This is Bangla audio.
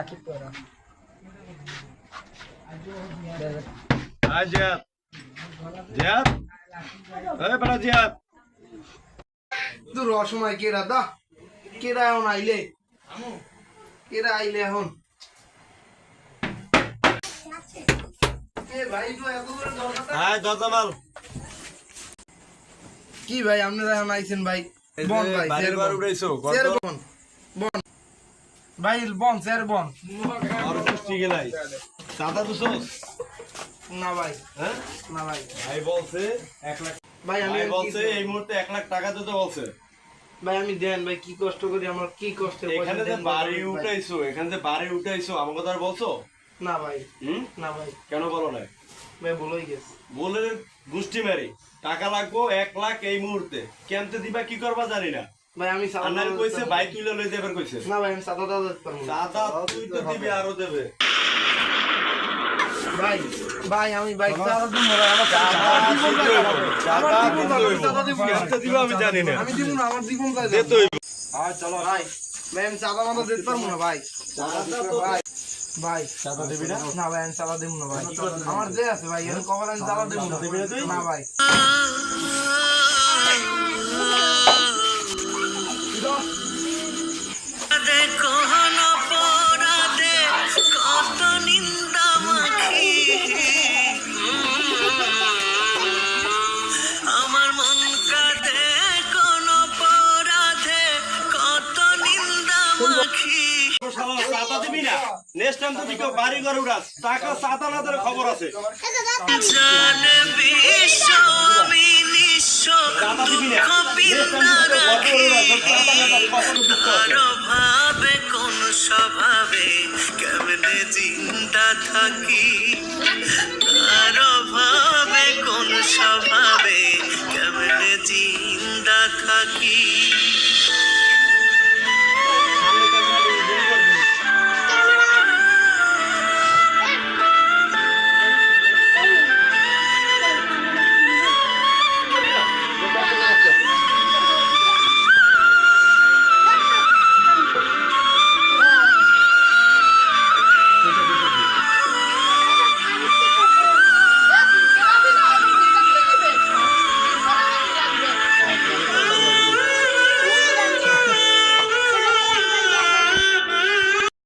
রাখি অসময় কেরা দা? কেরা এখন আইলে? কেরা আইলে এখন? কি ভাই আপনারা এখন আইছেন ভাই? বন ভাই বন বন। ভাই বন স্যার বন। আর পুষ্টি গেলাই। চাঁদা দুশোস না ভাই হ্যাঁ? না ভাই। ভাই বলছে এক লাখ ভাই আমি বলছে এই মুহূর্তে এক লাখ টাকা দিতে বলছে। ভাই আমি দেন ভাই কি কষ্ট করি আমার কি কষ্ট এখানে যে বাড়ি উঠাইছো এখানে যে বাড়ি উঠাইছো আমাকে কথা বলছো? না ভাই হুম? না ভাই। কেন বলো না ভাই ভুলই গেছে। বলে গুষ্টি মারি। টাকা লাগবো এক লাখ এই মুহূর্তে। কেমতে দিবা কি করবা জানি না। ভাই আমি সাদা আন্নার কইছে বাইক তুলে লই দেবার কইছে। না। ভাই আমি সাদা দাদা দিতে পারব না। দাদা তুই তো দিবি আরও দেবে। ভাই ভাই আমি বাইক চালা দিব না আমার চাঁদা দিব না। কেমতে আমি জানি না। আমি দিব না আমার জীবন যাবে দিতে হইব। আয় চলো ভাই ভাই আমি চাঁদা মাদা দিতে পারব না ভাই। চাঁদা তো- ভাই ভাই। চাঁদা দিবি না? না ভাই আমি চাঁদা দিব না ভাই। আমার যে আছে ভাই আমি কবার আমি চাঁদা দিব না দিবি না তুই? না ভাই। সালা চাঁদা দিবি না? নেক্সট টাইম যদি কেউ বাড়ি ঘরে উঠাস টাকা চাঁদা না কোন স্বভাবে কেমনে চিন্তা থাকি আর ভাবে কোন স্বভাবে কেমনে চিন্তা থাকি?